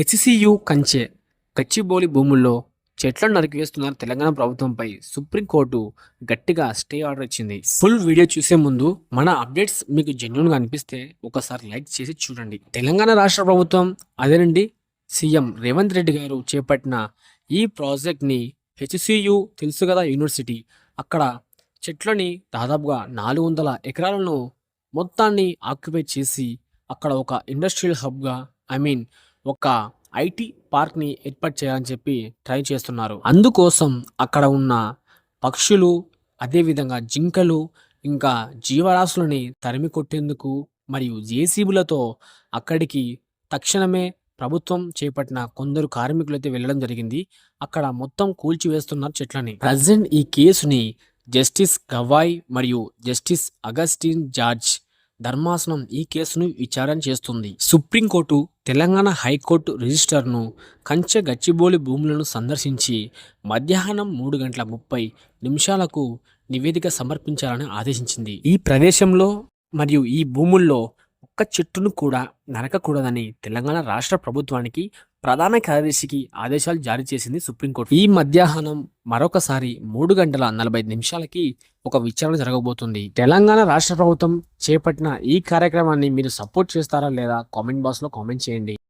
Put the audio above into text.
HCU కంచె గచ్చిబౌలి భూముల్లో చెట్లను నరికివేస్తున్న తెలంగాణ ప్రభుత్వంపై సుప్రీంకోర్టు గట్టిగా స్టే ఆర్డర్ ఇచ్చింది. ఫుల్ వీడియో చూసే ముందు మన అప్డేట్స్ మీకు జెన్యున్గా అనిపిస్తే ఒకసారి లైక్ చేసి చూడండి. తెలంగాణ రాష్ట్ర ప్రభుత్వం అదేనండి సీఎం రేవంత్ రెడ్డి గారు చేపట్టిన ఈ ప్రాజెక్ట్ని హెచ్సియు తెలుసు కదా యూనివర్సిటీ. అక్కడ చెట్లని దాదాపుగా నాలుగు వందల ఎకరాలను మొత్తాన్ని ఆక్యుపై చేసి అక్కడ ఒక ఇండస్ట్రియల్ హబ్గా ఐ మీన్ ఒక ఐటీ పార్క్ని ఏర్పాటు చేయాలని చెప్పి ట్రై చేస్తున్నారు. అందుకోసం అక్కడ ఉన్న పక్షులు అదేవిధంగా జింకలు ఇంకా జీవరాశులని తరిమి కొట్టేందుకు మరియు జేసీబులతో అక్కడికి తక్షణమే ప్రభుత్వం చేపట్టిన కొందరు కార్మికులైతే వెళ్ళడం జరిగింది. అక్కడ మొత్తం కూల్చివేస్తున్నారు చెట్లని. ప్రజెంట్ ఈ కేసుని జస్టిస్ గవాయ్ మరియు జస్టిస్ అగస్టిన్ జార్జ్ ధర్మాసనం ఈ కేసును విచారణ చేస్తుంది. సుప్రీంకోర్టు తెలంగాణ హైకోర్టు రిజిస్టర్ను కంచె గచ్చిబోలి భూములను సందర్శించి మధ్యాహ్నం మూడు గంటల ముప్పై నిమిషాలకు నివేదిక సమర్పించాలని ఆదేశించింది. ఈ ప్రదేశంలో మరియు ఈ భూముల్లో ఒక్క చెట్టును కూడా నరకకూడదని తెలంగాణ రాష్ట్ర ప్రభుత్వానికి ప్రధాన కార్యదర్శికి ఆదేశాలు జారీ చేసింది సుప్రీంకోర్టు. ఈ మధ్యాహ్నం మరొకసారి మూడు గంటల నలభై నిమిషాలకి ఒక విచారణ జరగబోతుంది. తెలంగాణ రాష్ట్ర ప్రభుత్వం చేపట్టిన ఈ కార్యక్రమాన్ని మీరు సపోర్ట్ చేస్తారా లేదా కామెంట్ బాక్స్లో కామెంట్ చేయండి.